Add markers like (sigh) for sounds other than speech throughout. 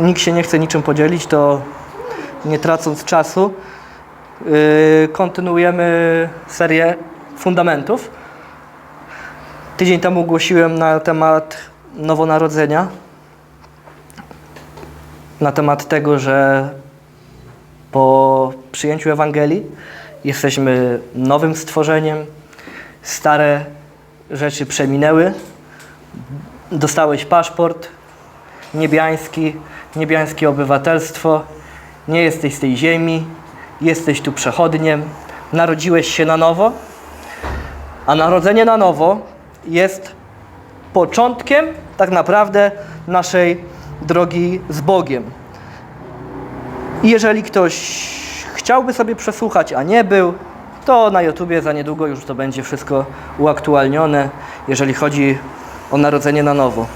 nikt się nie chce niczym podzielić, to nie tracąc czasu, yy, kontynuujemy serię fundamentów. Tydzień temu głosiłem na temat nowonarodzenia, na temat tego, że po przyjęciu Ewangelii jesteśmy nowym stworzeniem, stare rzeczy przeminęły, dostałeś paszport niebiański, niebiańskie obywatelstwo, nie jesteś z tej ziemi, jesteś tu przechodniem, narodziłeś się na nowo, a narodzenie na nowo jest początkiem tak naprawdę naszej drogi z Bogiem. I jeżeli ktoś chciałby sobie przesłuchać, a nie był, to na YouTubie za niedługo już to będzie wszystko uaktualnione, jeżeli chodzi o narodzenie na nowo.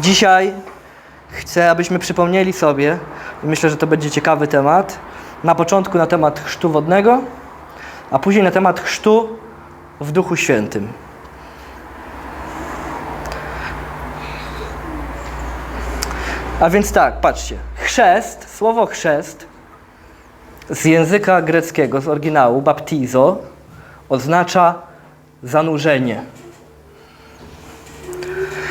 Dzisiaj chcę, abyśmy przypomnieli sobie, i myślę, że to będzie ciekawy temat, na początku na temat chrztu wodnego, a później na temat chrztu w Duchu Świętym. A więc tak, patrzcie. Chrzest, słowo chrzest z języka greckiego, z oryginału, baptizo, oznacza zanurzenie.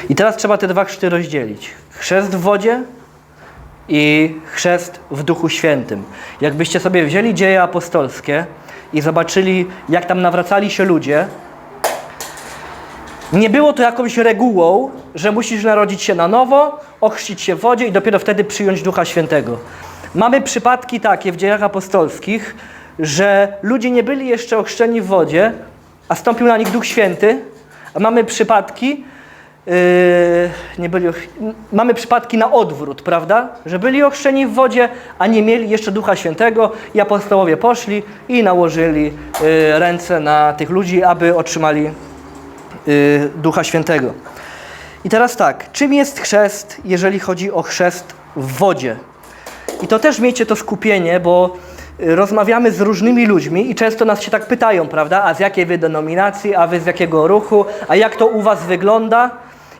I teraz trzeba te dwa chrzty rozdzielić. Chrzest w wodzie i chrzest w Duchu Świętym. Jakbyście sobie wzięli dzieje apostolskie i zobaczyli, jak tam nawracali się ludzie, nie było to jakąś regułą, że musisz narodzić się na nowo, ochrzcić się w wodzie i dopiero wtedy przyjąć Ducha Świętego. Mamy przypadki takie w dziejach apostolskich, że ludzie nie byli jeszcze ochrzczeni w wodzie, a stąpił na nich Duch Święty. A mamy przypadki, nie byli, mamy przypadki na odwrót, prawda? Że byli ochrzczeni w wodzie, a nie mieli jeszcze Ducha Świętego i apostołowie poszli i nałożyli yy, ręce na tych ludzi, aby otrzymali y, Ducha Świętego. I teraz tak, czym jest chrzest, jeżeli chodzi o chrzest w wodzie? I to też miejcie to skupienie, bo rozmawiamy z różnymi ludźmi i często nas się tak pytają, prawda? A z jakiej wy denominacji, a wy z jakiego ruchu, a jak to u was wygląda?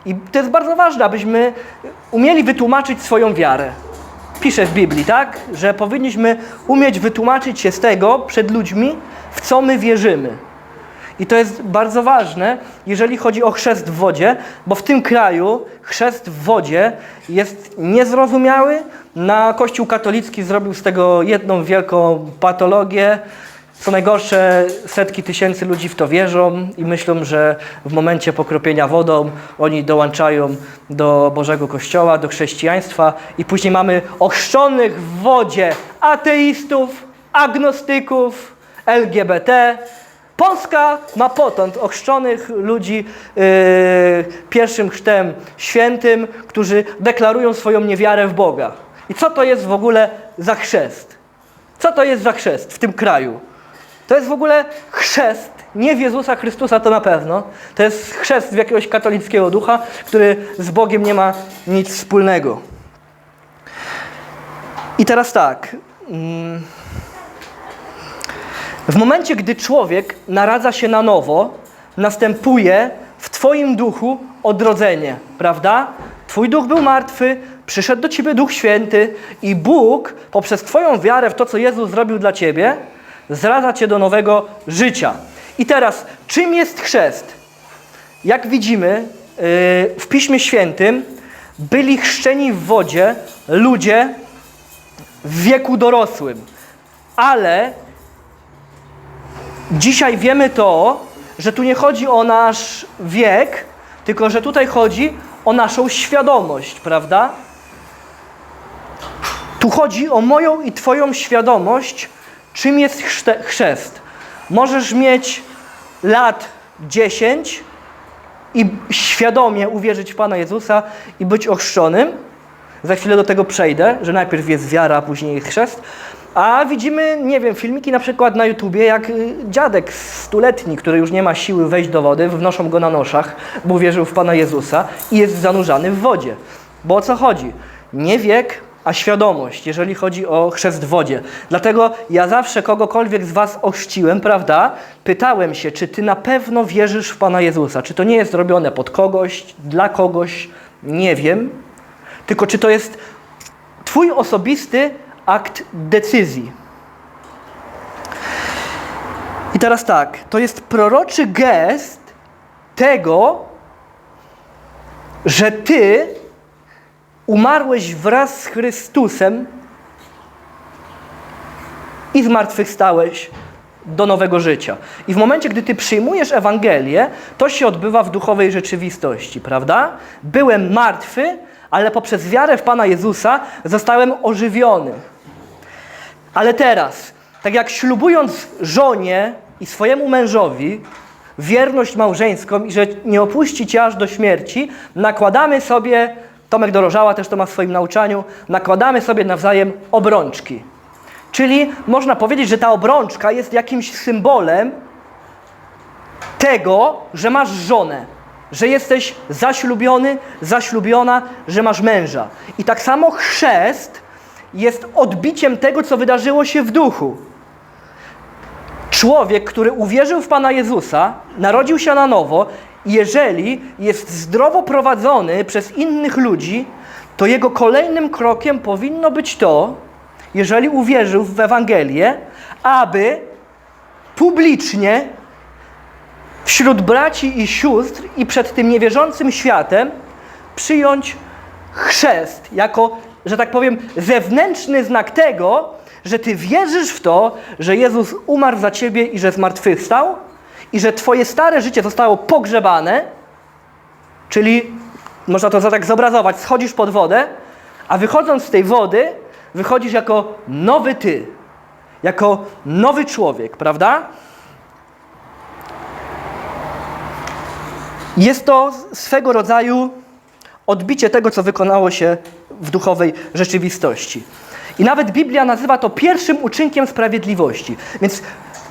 I to jest bardzo ważne, abyśmy umieli wytłumaczyć swoją wiarę. Pisze w Biblii, tak? Że powinniśmy umieć wytłumaczyć się z tego przed ludźmi, w co my wierzymy. I to jest bardzo ważne, jeżeli chodzi o chrzest w wodzie, bo w tym kraju chrzest w wodzie jest niezrozumiały. Na Kościół katolicki zrobił z tego jedną wielką patologię. Co najgorsze, setki tysięcy ludzi w to wierzą i myślą, że w momencie pokropienia wodą oni dołączają do Bożego Kościoła, do chrześcijaństwa i później mamy ochrzczonych w wodzie ateistów, agnostyków, LGBT, Polska ma potąd ochrzczonych ludzi yy, pierwszym chrztem świętym, którzy deklarują swoją niewiarę w Boga. I co to jest w ogóle za chrzest? Co to jest za chrzest w tym kraju? To jest w ogóle chrzest, nie w Jezusa Chrystusa to na pewno. To jest chrzest w jakiegoś katolickiego ducha, który z Bogiem nie ma nic wspólnego. I teraz tak. Mm, w momencie, gdy człowiek naradza się na nowo, następuje w Twoim duchu odrodzenie, prawda? Twój duch był martwy, przyszedł do Ciebie Duch Święty i Bóg poprzez Twoją wiarę w to, co Jezus zrobił dla Ciebie, zradza Cię do nowego życia. I teraz, czym jest chrzest? Jak widzimy yy, w Piśmie Świętym, byli chrzczeni w wodzie ludzie w wieku dorosłym, ale Dzisiaj wiemy to, że tu nie chodzi o nasz wiek, tylko że tutaj chodzi o naszą świadomość, prawda? Tu chodzi o moją i Twoją świadomość, czym jest chrzest. Możesz mieć lat 10 i świadomie uwierzyć w Pana Jezusa i być ochrzczonym. Za chwilę do tego przejdę, że najpierw jest wiara, a później jest chrzest. A widzimy, nie wiem, filmiki na przykład na YouTubie, jak y, dziadek stuletni, który już nie ma siły wejść do wody, wnoszą go na noszach, bo wierzył w Pana Jezusa i jest zanurzany w wodzie. Bo o co chodzi? Nie wiek, a świadomość, jeżeli chodzi o chrzest w wodzie. Dlatego ja zawsze kogokolwiek z Was ochrzciłem, prawda, pytałem się, czy Ty na pewno wierzysz w Pana Jezusa? Czy to nie jest robione pod kogoś, dla kogoś? Nie wiem. Tylko czy to jest Twój osobisty akt decyzji. I teraz tak, to jest proroczy gest tego, że Ty umarłeś wraz z Chrystusem i zmartwychwstałeś do nowego życia. I w momencie, gdy Ty przyjmujesz Ewangelię, to się odbywa w duchowej rzeczywistości, prawda? Byłem martwy, ale poprzez wiarę w Pana Jezusa zostałem ożywiony. Ale teraz, tak jak ślubując żonie i swojemu mężowi wierność małżeńską i że nie opuści cię aż do śmierci, nakładamy sobie, Tomek Dorożała też to ma w swoim nauczaniu, nakładamy sobie nawzajem obrączki. Czyli można powiedzieć, że ta obrączka jest jakimś symbolem tego, że masz żonę, że jesteś zaślubiony, zaślubiona, że masz męża. I tak samo chrzest jest odbiciem tego, co wydarzyło się w duchu. Człowiek, który uwierzył w Pana Jezusa, narodził się na nowo, jeżeli jest zdrowo prowadzony przez innych ludzi, to jego kolejnym krokiem powinno być to, jeżeli uwierzył w Ewangelię, aby publicznie wśród braci i sióstr i przed tym niewierzącym światem przyjąć chrzest jako, że tak powiem, zewnętrzny znak tego, że ty wierzysz w to, że Jezus umarł za ciebie i że zmartwychwstał i że twoje stare życie zostało pogrzebane, czyli można to tak zobrazować, schodzisz pod wodę, a wychodząc z tej wody, wychodzisz jako nowy ty, jako nowy człowiek, prawda? Jest to swego rodzaju odbicie tego, co wykonało się w duchowej rzeczywistości. I nawet Biblia nazywa to pierwszym uczynkiem sprawiedliwości. Więc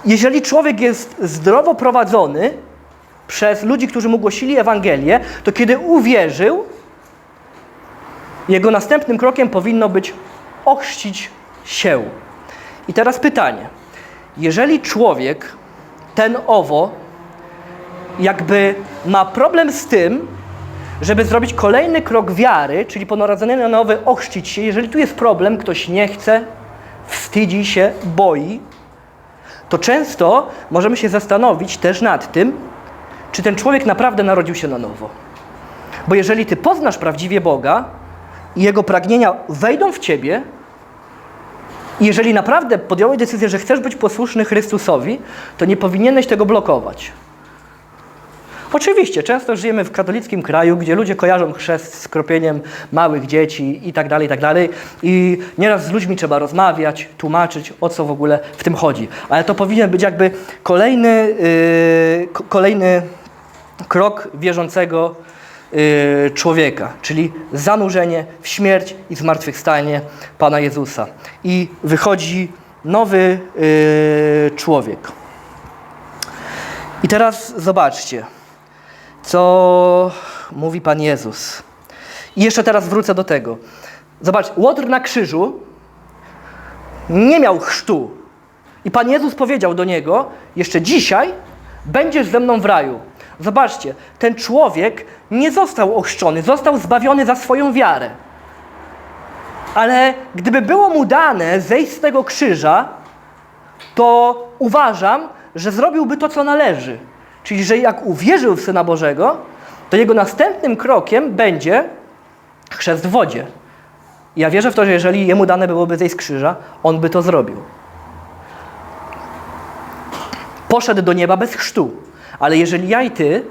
jeżeli człowiek jest zdrowo prowadzony przez ludzi, którzy mu głosili Ewangelię, to kiedy uwierzył, jego następnym krokiem powinno być ochrzcić się. I teraz pytanie. Jeżeli człowiek, ten owo, jakby ma problem z tym, żeby zrobić kolejny krok wiary, czyli po narodzeniu na nowy ochrzcić się, jeżeli tu jest problem, ktoś nie chce, wstydzi się, boi, to często możemy się zastanowić też nad tym, czy ten człowiek naprawdę narodził się na nowo. Bo jeżeli ty poznasz prawdziwie Boga i Jego pragnienia wejdą w ciebie, i jeżeli naprawdę podjąłeś decyzję, że chcesz być posłuszny Chrystusowi, to nie powinieneś tego blokować. Oczywiście, często żyjemy w katolickim kraju, gdzie ludzie kojarzą chrzest z kropieniem małych dzieci i tak dalej, i tak dalej. I nieraz z ludźmi trzeba rozmawiać, tłumaczyć, o co w ogóle w tym chodzi. Ale to powinien być jakby kolejny, yy, ko- kolejny krok wierzącego yy, człowieka, czyli zanurzenie w śmierć i zmartwychwstanie Pana Jezusa. I wychodzi nowy yy, człowiek. I teraz zobaczcie, co mówi Pan Jezus. I jeszcze teraz wrócę do tego. Zobacz, Łotr na krzyżu nie miał chrztu. I Pan Jezus powiedział do niego, jeszcze dzisiaj będziesz ze mną w raju. Zobaczcie, ten człowiek nie został ochrzczony, został zbawiony za swoją wiarę. Ale gdyby było mu dane zejść z tego krzyża, to uważam, że zrobiłby to, co należy. Czyli, że jak uwierzył w Syna Bożego, to jego następnym krokiem będzie chrzest w wodzie. Ja wierzę w to, że jeżeli jemu dane byłoby zejść z krzyża, on by to zrobił. Poszedł do nieba bez chrztu. Ale jeżeli ja i ty,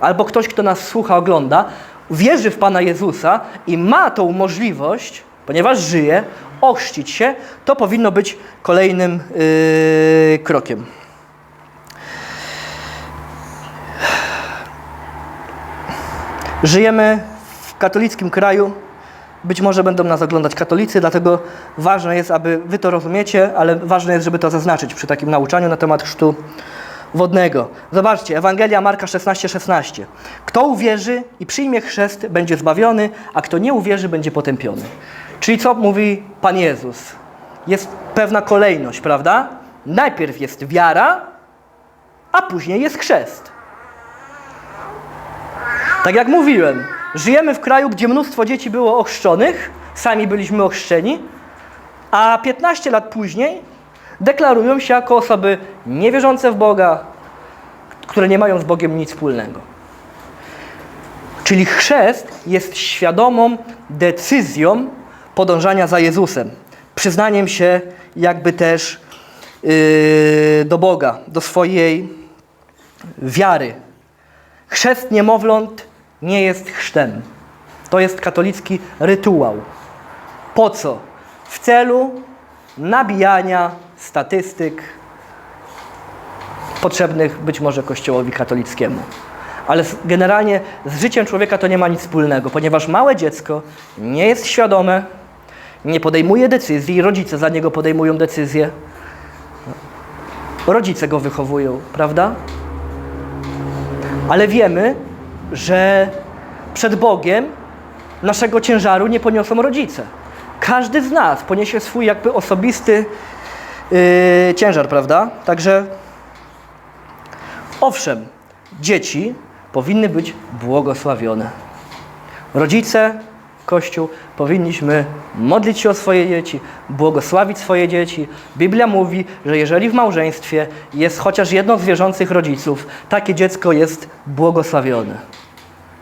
albo ktoś, kto nas słucha, ogląda, wierzy w Pana Jezusa i ma tą możliwość, ponieważ żyje, ochrzcić się, to powinno być kolejnym yy, krokiem. Żyjemy w katolickim kraju. Być może będą nas oglądać katolicy, dlatego ważne jest, aby wy to rozumiecie, ale ważne jest, żeby to zaznaczyć przy takim nauczaniu na temat chrztu wodnego. Zobaczcie, Ewangelia Marka 16:16. 16. Kto uwierzy i przyjmie chrzest, będzie zbawiony, a kto nie uwierzy, będzie potępiony. Czyli co mówi Pan Jezus? Jest pewna kolejność, prawda? Najpierw jest wiara, a później jest chrzest. Tak jak mówiłem, żyjemy w kraju, gdzie mnóstwo dzieci było ochrzczonych, sami byliśmy ochrzczeni, a 15 lat później deklarują się jako osoby niewierzące w Boga, które nie mają z Bogiem nic wspólnego. Czyli chrzest jest świadomą decyzją podążania za Jezusem, przyznaniem się jakby też yy, do Boga, do swojej wiary. Chrzest niemowląt nie jest chrztem. To jest katolicki rytuał. Po co? W celu nabijania statystyk potrzebnych być może Kościołowi katolickiemu. Ale generalnie z życiem człowieka to nie ma nic wspólnego, ponieważ małe dziecko nie jest świadome, nie podejmuje decyzji, rodzice za niego podejmują decyzje. Rodzice go wychowują, prawda? Ale wiemy, że przed Bogiem naszego ciężaru nie poniosą rodzice. Każdy z nas poniesie swój jakby osobisty yy, ciężar, prawda? Także owszem, dzieci powinny być błogosławione. Rodzice, Kościół, powinniśmy modlić się o swoje dzieci, błogosławić swoje dzieci. Biblia mówi, że jeżeli w małżeństwie jest chociaż jedno z wierzących rodziców, takie dziecko jest błogosławione.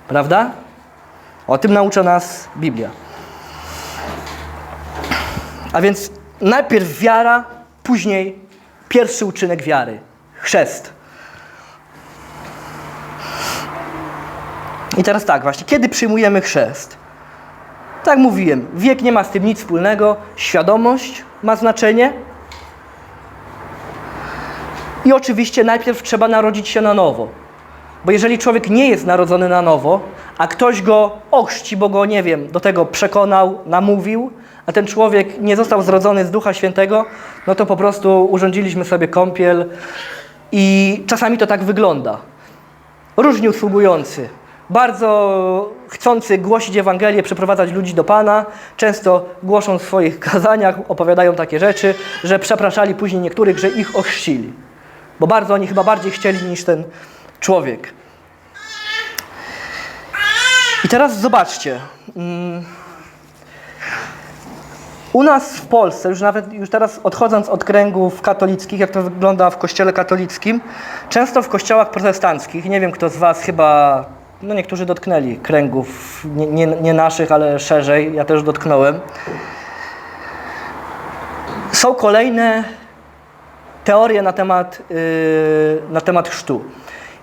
Prawda? O tym naucza nas Biblia. A więc najpierw wiara, później pierwszy uczynek wiary chrzest. I teraz tak, właśnie, kiedy przyjmujemy chrzest? Tak mówiłem, wiek nie ma z tym nic wspólnego, świadomość ma znaczenie. I oczywiście najpierw trzeba narodzić się na nowo. Bo jeżeli człowiek nie jest narodzony na nowo, a ktoś go ochrzci, bo go, nie wiem, do tego przekonał, namówił, a ten człowiek nie został zrodzony z Ducha Świętego, no to po prostu urządziliśmy sobie kąpiel i czasami to tak wygląda. Różni usługujący, bardzo chcący głosić Ewangelię, przeprowadzać ludzi do Pana, często głoszą w swoich (laughs) kazaniach, opowiadają takie rzeczy, że przepraszali później niektórych, że ich ochrzcili. Bo bardzo oni chyba bardziej chcieli niż ten człowiek. I teraz zobaczcie. mm, U nas w Polsce, już nawet już teraz odchodząc od kręgów katolickich, jak to wygląda w kościele katolickim, często w kościołach protestanckich, nie wiem kto z Was chyba, no niektórzy dotknęli kręgów, nie, nie, nie naszych, ale szerzej, ja też dotknąłem. Są kolejne teorie na temat, yy, na temat chrztu.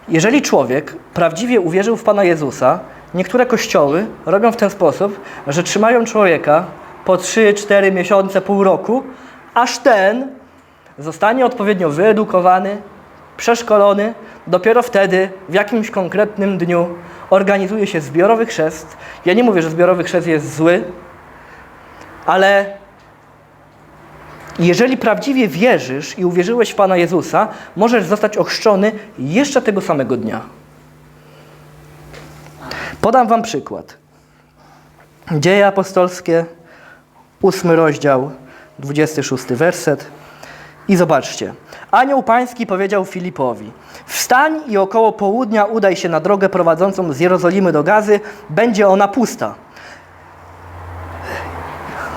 Jeżeli człowiek prawdziwie uwierzył w Pana Jezusa, niektóre kościoły robią w ten sposób, że trzymają człowieka po 3-4 miesiące, pół roku, aż ten zostanie odpowiednio wyedukowany, przeszkolony. Dopiero wtedy, w jakimś konkretnym dniu, organizuje się zbiorowy chrzest. Ja nie mówię, że zbiorowy chrzest jest zły, ale jeżeli prawdziwie wierzysz i uwierzyłeś w Pana Jezusa, możesz zostać ochrzczony jeszcze tego samego dnia. Podam Wam przykład. Dzieje apostolskie, ósmy rozdział, 26 werset. I zobaczcie. Anioł pański powiedział Filipowi: Wstań i około południa udaj się na drogę prowadzącą z Jerozolimy do Gazy, będzie ona pusta.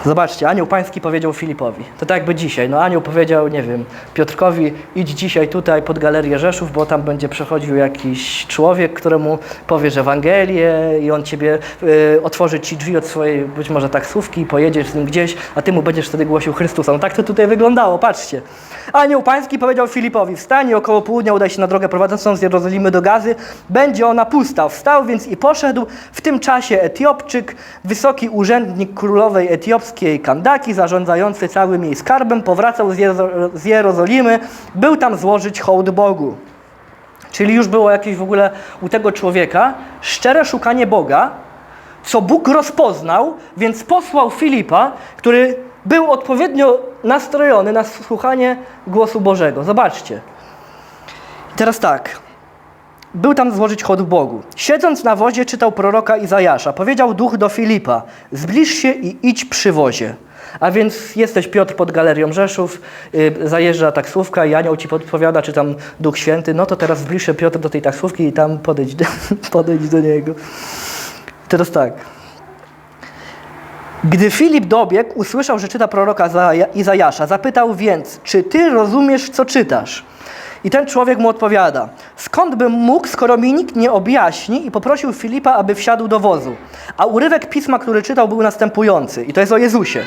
Zobaczcie, anioł pański powiedział Filipowi. To tak jakby dzisiaj. No anioł powiedział, nie wiem, Piotrkowi, idź dzisiaj tutaj pod galerię Rzeszów, bo tam będzie przechodził jakiś człowiek, któremu powiesz Ewangelię i on ciebie y, otworzy ci drzwi od swojej być może taksówki i pojedziesz z nim gdzieś, a ty mu będziesz wtedy głosił Chrystusa. No tak to tutaj wyglądało, patrzcie. Anioł pański powiedział Filipowi, wstań około południa udaj się na drogę prowadzącą z Jerozolimy do Gazy, będzie ona pusta. Wstał więc i poszedł. W tym czasie Etiopczyk, wysoki urzędnik królowej etiopskiej Kandaki, zarządzający całym jej skarbem, powracał z, Jezo- z Jerozolimy, był tam złożyć hołd Bogu. Czyli już było jakieś w ogóle u tego człowieka szczere szukanie Boga, co Bóg rozpoznał, więc posłał Filipa, który był odpowiednio nastrojony na słuchanie głosu Bożego. Zobaczcie. I teraz tak. Był tam złożyć hołd Bogu. Siedząc na wozie czytał proroka Izajasza. Powiedział duch do Filipa, zbliż się i idź przy wozie. A więc jesteś Piotr pod galerią Rzeszów, yy, zajeżdża taksówka i anioł ci podpowiada, czy tam Duch Święty, no to teraz zbliż się Piotr do tej taksówki i tam podejdź do, (laughs) podejdź do niego. Teraz tak. Gdy Filip dobiegł, usłyszał, że czyta proroka Izaja- Izajasza. Zapytał więc, czy ty rozumiesz, co czytasz? I ten człowiek mu odpowiada, skąd bym mógł, skoro mi nikt nie objaśni i poprosił Filipa, aby wsiadł do wozu. A urywek pisma, który czytał, był następujący. I to jest o Jezusie.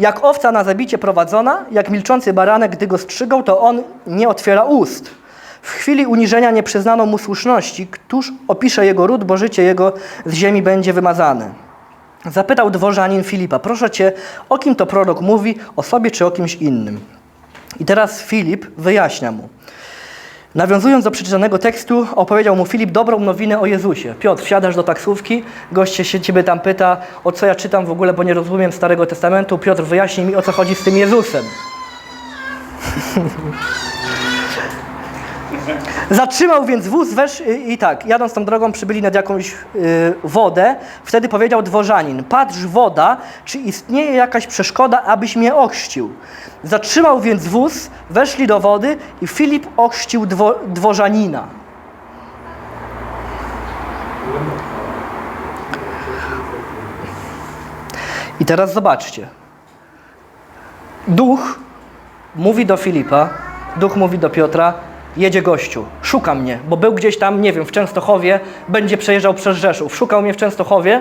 Jak owca na zabicie prowadzona, jak milczący baranek, gdy go strzygał, to on nie otwiera ust. W chwili uniżenia nie przyznano mu słuszności, któż opisze jego ród, bo życie jego z ziemi będzie wymazane. Zapytał dworzanin Filipa, proszę cię, o kim to prorok mówi, o sobie czy o kimś innym? I teraz Filip wyjaśnia mu. Nawiązując do przeczytanego tekstu, opowiedział mu Filip dobrą nowinę o Jezusie. Piotr, wsiadasz do taksówki, goście się ciebie tam pyta, o co ja czytam w ogóle, bo nie rozumiem Starego Testamentu. Piotr, wyjaśnij mi, o co chodzi z tym Jezusem. (laughs) Zatrzymał więc wóz, wesz i, i tak, jadąc tą drogą przybyli nad jakąś y, wodę. Wtedy powiedział dworzanin, patrz woda, czy istnieje jakaś przeszkoda, abyś mnie ochrzcił. Zatrzymał więc wóz, weszli do wody i Filip ochrzcił dwo, dworzanina. I teraz zobaczcie. Duch mówi do Filipa, duch mówi do Piotra, jedzie gościu, szuka mnie, bo był gdzieś tam, nie wiem, w Częstochowie, będzie przejeżdżał przez Rzeszów. Szukał mnie w Częstochowie,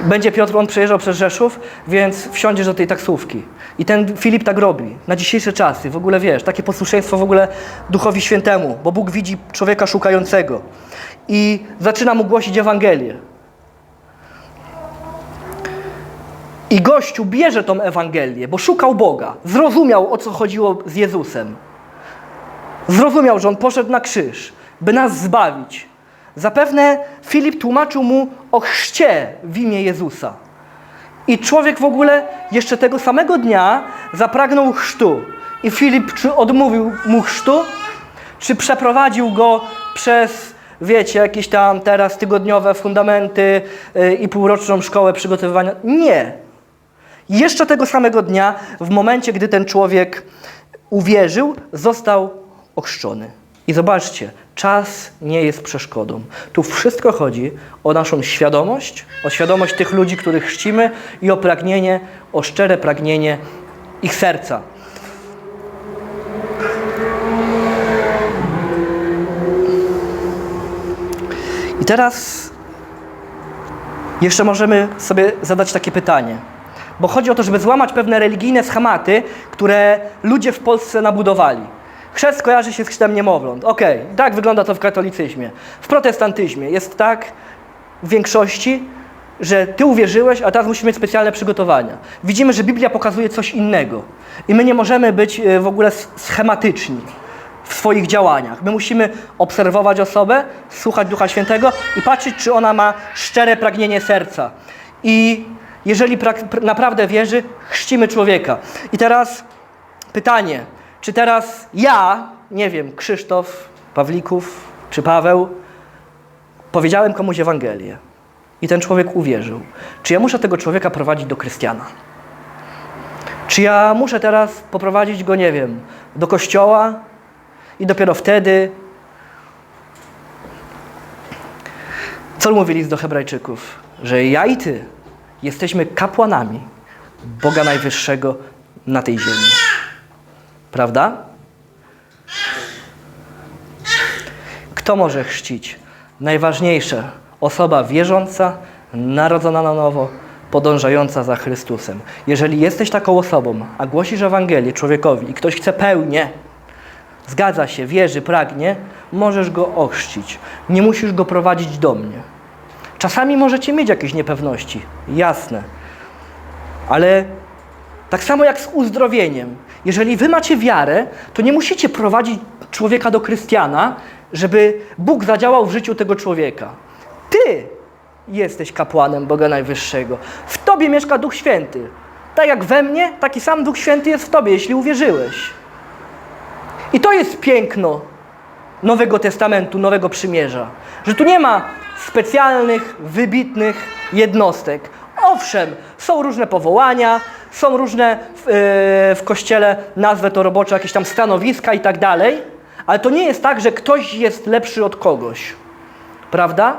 będzie Piotr, on przejeżdżał przez Rzeszów, więc wsiądziesz do tej taksówki. I ten Filip tak robi, na dzisiejsze czasy, w ogóle wiesz, takie posłuszeństwo w ogóle Duchowi Świętemu, bo Bóg widzi człowieka szukającego. I zaczyna mu głosić Ewangelię. I gościu bierze tą Ewangelię, bo szukał Boga. Zrozumiał, o co chodziło z Jezusem. Zrozumiał, że On poszedł na krzyż, by nas zbawić. Zapewne Filip tłumaczył mu o chrzcie w imię Jezusa. I człowiek w ogóle jeszcze tego samego dnia zapragnął chrztu. I Filip czy odmówił mu chrztu, czy przeprowadził go przez, wiecie, jakieś tam teraz tygodniowe fundamenty yy, i półroczną szkołę przygotowywania? Nie. Jeszcze tego samego dnia, w momencie, gdy ten człowiek uwierzył, został ochrzczony. I zobaczcie, czas nie jest przeszkodą. Tu wszystko chodzi o naszą świadomość, o świadomość tych ludzi, których chrzcimy i o pragnienie, o szczere pragnienie ich serca. I teraz jeszcze możemy sobie zadać takie pytanie. Bo chodzi o to, żeby złamać pewne religijne schematy, które ludzie w Polsce nabudowali. Chrzest kojarzy się z chrztem niemowląt. Okej, tak wygląda to w katolicyzmie. W protestantyzmie jest tak w większości, że ty uwierzyłeś, a teraz musimy mieć specjalne przygotowania. Widzimy, że Biblia pokazuje coś innego. I my nie możemy być e, w ogóle schematyczni w swoich działaniach. My musimy obserwować osobę, słuchać Ducha Świętego i patrzeć, czy ona ma szczere pragnienie serca. I jeżeli prak- pr- naprawdę wierzy, chrzcimy człowieka. I teraz pytanie, czy teraz ja, nie wiem, Krzysztof, Pawlików czy Paweł, powiedziałem komuś Ewangelię i ten człowiek uwierzył. Czy ja muszę tego człowieka prowadzić do Krystiana? Czy ja muszę teraz poprowadzić go, nie wiem, do kościoła i dopiero wtedy. Co mówi list do Hebrajczyków? Że ja i ty jesteśmy kapłanami Boga Najwyższego na tej ziemi. Prawda? Kto może chrzcić? Najważniejsze osoba wierząca, narodzona na nowo, podążająca za Chrystusem. Jeżeli jesteś taką osobą, a głosisz Ewangelię człowiekowi i ktoś chce pełnię, zgadza się, wierzy, pragnie, możesz go ochrzcić. Nie musisz go prowadzić do mnie. Czasami możecie mieć jakieś niepewności, jasne, ale tak samo jak z uzdrowieniem. Jeżeli wy macie wiarę, to nie musicie prowadzić człowieka do Chrystiana, żeby Bóg zadziałał w życiu tego człowieka. Ty jesteś kapłanem Boga Najwyższego. W tobie mieszka Duch Święty. Tak jak we mnie, taki sam Duch Święty jest w tobie, jeśli uwierzyłeś. I to jest piękno Nowego Testamentu, Nowego Przymierza. Że tu nie ma specjalnych, wybitnych jednostek. Owszem, są różne powołania, są różne w, yy, w kościele, nazwę to robocze, jakieś tam stanowiska i tak dalej, ale to nie jest tak, że ktoś jest lepszy od kogoś. Prawda?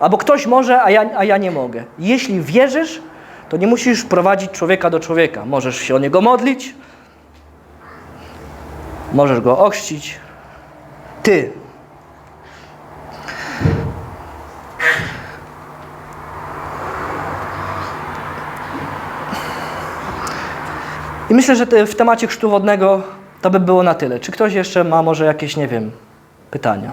Albo ktoś może, a ja, a ja nie mogę. Jeśli wierzysz, to nie musisz prowadzić człowieka do człowieka. Możesz się o niego modlić, możesz go ochrzcić. Ty. I myślę, że w temacie chrztu wodnego to by było na tyle. Czy ktoś jeszcze ma może jakieś, nie wiem, pytania?